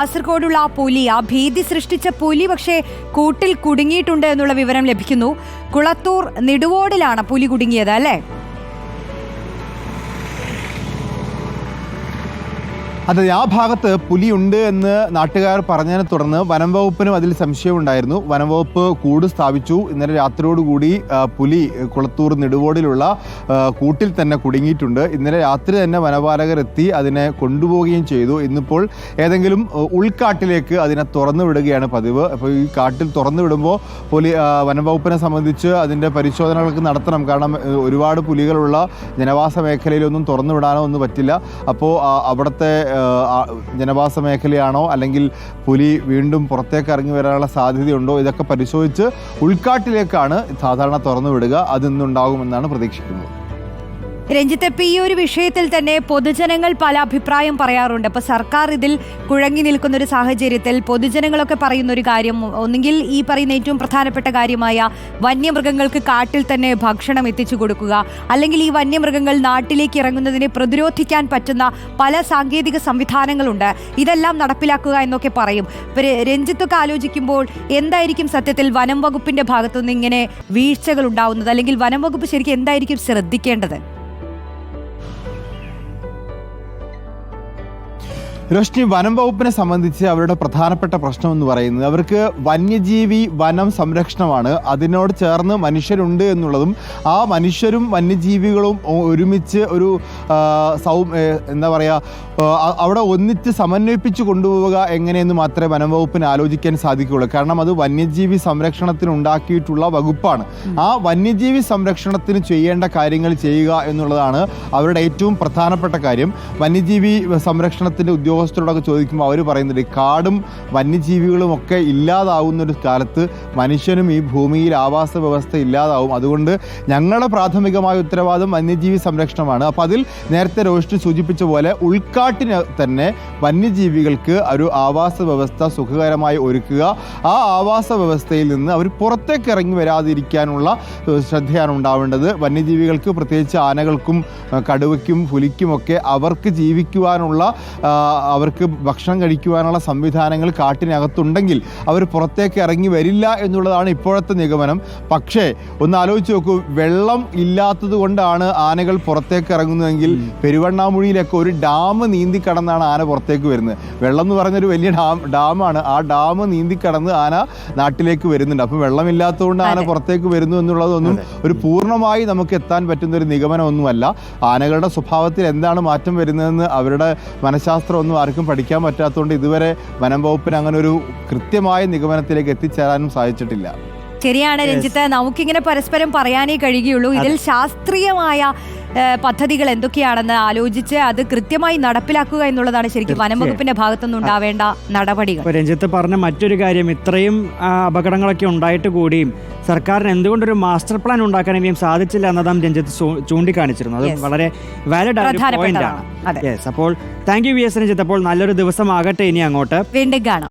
കാസർഗോഡുള്ള ആ പുലി ആ ഭീതി സൃഷ്ടിച്ച പുലി പക്ഷേ കൂട്ടിൽ കുടുങ്ങിയിട്ടുണ്ട് എന്നുള്ള വിവരം ലഭിക്കുന്നു. കുളത്തൂർ നെടുവോടിലാണ് പുലി കുടുങ്ങിയത് അല്ലേ? അതെ ആ ഭാഗത്ത് പുലിയുണ്ട് എന്ന് നാട്ടുകാർ പറഞ്ഞതിനെ തുടർന്ന് വനം വകുപ്പിനും അതിൽ സംശയമുണ്ടായിരുന്നു വനം വകുപ്പ് കൂട് സ്ഥാപിച്ചു. ഇന്നലെ രാത്രിയോടുകൂടി പുലി കുളത്തൂർ നെടുവോടിലുള്ള കൂട്ടിൽ തന്നെ കുടുങ്ങിയിട്ടുണ്ട്. ഇന്നലെ രാത്രി തന്നെ വനപാലകർ എത്തി അതിനെ കൊണ്ടുപോവുകയും ചെയ്തു. ഇന്നിപ്പോൾ ഏതെങ്കിലും ഉൾക്കാട്ടിലേക്ക് അതിനെ തുറന്നു വിടുകയാണ് പതിവ്. അപ്പോൾ ഈ കാട്ടിൽ തുറന്നു വിടുമ്പോൾ പുലി വനം വകുപ്പിനെ സംബന്ധിച്ച് അതിന്റെ പരിശോധനകളൊക്കെ നടത്തണം. കാരണം ഒരുപാട് പുലികളുള്ള ജനവാസ മേഖലയിലൊന്നും തുറന്നു വിടാനോ ഒന്നും പറ്റില്ല. അപ്പോൾ അവിടുത്തെ ജനവാസ മേഖലയാണോ അല്ലെങ്കിൽ പുലി വീണ്ടും പുറത്തേക്ക് ഇറങ്ങി വരാനുള്ള സാധ്യതയുണ്ടോ? ഇതൊക്കെ പരിശോധിച്ച് ഉൾക്കാട്ടിലേക്കാണ് സാധാരണ തുറന്നു വിടുക. അത് ഇന്നുണ്ടാകുമെന്നാണ് പ്രതീക്ഷിക്കുന്നത്. രഞ്ജിത്ത് ഇപ്പൊ ഈ ഒരു വിഷയത്തിൽ തന്നെ പൊതുജനങ്ങൾ പല അഭിപ്രായം പറയാറുണ്ട്. അപ്പൊ സർക്കാർ ഇതിൽ കുഴങ്ങി നിൽക്കുന്ന ഒരു സാഹചര്യത്തിൽ പൊതുജനങ്ങളൊക്കെ പറയുന്ന ഒരു കാര്യം ഒന്നുകിൽ ഈ പറയുന്ന ഏറ്റവും പ്രധാനപ്പെട്ട കാര്യമായ വന്യമൃഗങ്ങൾക്ക് കാട്ടിൽ തന്നെ ഭക്ഷണം എത്തിച്ചു കൊടുക്കുക അല്ലെങ്കിൽ ഈ വന്യമൃഗങ്ങൾ നാട്ടിലേക്ക് ഇറങ്ങുന്നതിനെ പ്രതിരോധിക്കാൻ പറ്റുന്ന പല സാങ്കേതിക സംവിധാനങ്ങളുണ്ട്. ഇതെല്ലാം നടപ്പിലാക്കുക എന്നൊക്കെ പറയും. രഞ്ജിത്തൊക്കെ ആലോചിക്കുമ്പോൾ എന്തായിരിക്കും സത്യത്തിൽ വനം വകുപ്പിന്റെ ഭാഗത്തുനിന്ന് ഇങ്ങനെ വീഴ്ചകൾ ഉണ്ടാവുന്നത്? അല്ലെങ്കിൽ വനം വകുപ്പ് ശരിക്കും എന്തായിരിക്കും ശ്രദ്ധിക്കേണ്ടത്? രോഷ്നി വനം വകുപ്പിനെ സംബന്ധിച്ച് അവരുടെ പ്രധാനപ്പെട്ട പ്രശ്നം എന്ന് പറയുന്നത് അവർക്ക് വന്യജീവി വനം സംരക്ഷണമാണ്. അതിനോട് ചേർന്ന് മനുഷ്യരുണ്ട് എന്നുള്ളതും ആ മനുഷ്യരും വന്യജീവികളും ഒരുമിച്ച് ഒരു സൗ എന്താ പറയുക അവിടെ ഒന്നിച്ച് സമന്വയിപ്പിച്ച് കൊണ്ടുപോവുക എങ്ങനെയെന്ന് മാത്രമേ വനം വകുപ്പിന് ആലോചിക്കാൻ സാധിക്കുകയുള്ളൂ. കാരണം അത് വന്യജീവി സംരക്ഷണത്തിന് ഉണ്ടാക്കിയിട്ടുള്ള വകുപ്പാണ്. ആ വന്യജീവി സംരക്ഷണത്തിന് ചെയ്യേണ്ട കാര്യങ്ങൾ ചെയ്യുക എന്നുള്ളതാണ് അവരുടെ ഏറ്റവും പ്രധാനപ്പെട്ട കാര്യം. വന്യജീവി സംരക്ഷണത്തിന്റെ ഉദ്യോഗസ്ഥരോടൊക്കെ ചോദിക്കുമ്പോൾ അവർ പറയുന്നുണ്ട് ഈ കാടും വന്യജീവികളും ഒക്കെ ഇല്ലാതാവുന്ന ഒരു കാലത്ത് മനുഷ്യനും ഈ ഭൂമിയിൽ ആവാസ വ്യവസ്ഥ ഇല്ലാതാവും. അതുകൊണ്ട് ഞങ്ങളുടെ പ്രാഥമികമായ ഉത്തരവാദം വന്യജീവി സംരക്ഷണമാണ്. അപ്പോൾ അതിൽ നേരത്തെ രോഷിച്ച് സൂചിപ്പിച്ച പോലെ ഉൾക്കാട്ടിന് തന്നെ വന്യജീവികൾക്ക് ഒരു ആവാസ വ്യവസ്ഥ സുഖകരമായി ഒരുക്കുക. ആ ആവാസ വ്യവസ്ഥയിൽ നിന്ന് അവർ പുറത്തേക്ക് ഇറങ്ങി വരാതിരിക്കാനുള്ള ശ്രദ്ധയാണ് ഉണ്ടാവേണ്ടത്. വന്യജീവികൾക്ക് പ്രത്യേകിച്ച് ആനകൾക്കും കടുവയ്ക്കും പുലിക്കുമൊക്കെ അവർക്ക് ജീവിക്കുവാനുള്ള അവർക്ക് ഭക്ഷണം കഴിക്കുവാനുള്ള സംവിധാനങ്ങൾ കാട്ടിനകത്തുണ്ടെങ്കിൽ അവർ പുറത്തേക്ക് ഇറങ്ങി വരില്ല എന്നുള്ളതാണ് ഇപ്പോഴത്തെ നിഗമനം. പക്ഷേ ഒന്ന് ആലോചിച്ച് നോക്കൂ വെള്ളം ഇല്ലാത്തത് കൊണ്ടാണ് ആനകൾ പുറത്തേക്ക് ഇറങ്ങുന്നതെങ്കിൽ പെരുവണ്ണാമുഴിയിലൊക്കെ ഒരു ഡാം നീന്തി കടന്നാണ് ആന പുറത്തേക്ക് വരുന്നത്. വെള്ളം എന്ന് പറഞ്ഞൊരു വലിയ ഡാം ഡാമാണ്. ആ ഡാം നീന്തി കടന്ന് ആന നാട്ടിലേക്ക് വരുന്നുണ്ട്. അപ്പം വെള്ളമില്ലാത്തതുകൊണ്ട് ആന പുറത്തേക്ക് വരുന്നു എന്നുള്ളതൊന്നും ഒരു പൂർണമായി നമുക്ക് എത്താൻ പറ്റുന്ന ഒരു നിഗമനമൊന്നുമല്ല. ആനകളുടെ സ്വഭാവത്തിൽ എന്താണ് മാറ്റം വരുന്നതെന്ന് അവരുടെ മനഃശാസ്ത്രമൊന്നും ആർക്കും പഠിക്കാൻ പറ്റാത്തതുകൊണ്ട് ഇതുവരെ വനം വകുപ്പിന് അങ്ങനെ ഒരു കൃത്യമായ നിഗമനത്തിലേക്ക് എത്തിച്ചേരാനും സാധിച്ചിട്ടില്ല. ശരിയാണ് രഞ്ജിത്ത്. നമുക്കിങ്ങനെ പരസ്പരം പറയാനേ കഴിയുകയുള്ളൂ. ഇതിൽ ശാസ്ത്രീയമായ പദ്ധതികൾ എന്തൊക്കെയാണെന്ന് ആലോചിച്ച് അത് കൃത്യമായി നടപ്പിലാക്കുക എന്നുള്ളതാണ് ശരിക്കും വനം വകുപ്പിന്റെ ഭാഗത്തുനിന്ന് ഉണ്ടാവേണ്ട നടപടികൾ. രഞ്ജിത്ത് പറഞ്ഞ മറ്റൊരു കാര്യം ഇത്രയും അപകടങ്ങളൊക്കെ ഉണ്ടായിട്ട് കൂടിയും സർക്കാരിന് എന്തുകൊണ്ടൊരു മാസ്റ്റർ പ്ലാൻ ഉണ്ടാക്കാൻ ഇനിയും സാധിച്ചില്ല എന്നതാണ് രഞ്ജിത്ത് ചൂണ്ടിക്കാണിച്ചിരുന്നു അത്. വളരെ വാലിഡ് പോയിന്റ് പ്രധാനപ്പെട്ടതാണ്. ആണ്. അപ്പോൾ thank you V S Ranjith. അപ്പോൾ നല്ലൊരു ദിവസമാകട്ടെ ഇനി അങ്ങോട്ട്. വീണ്ടും കാണാം.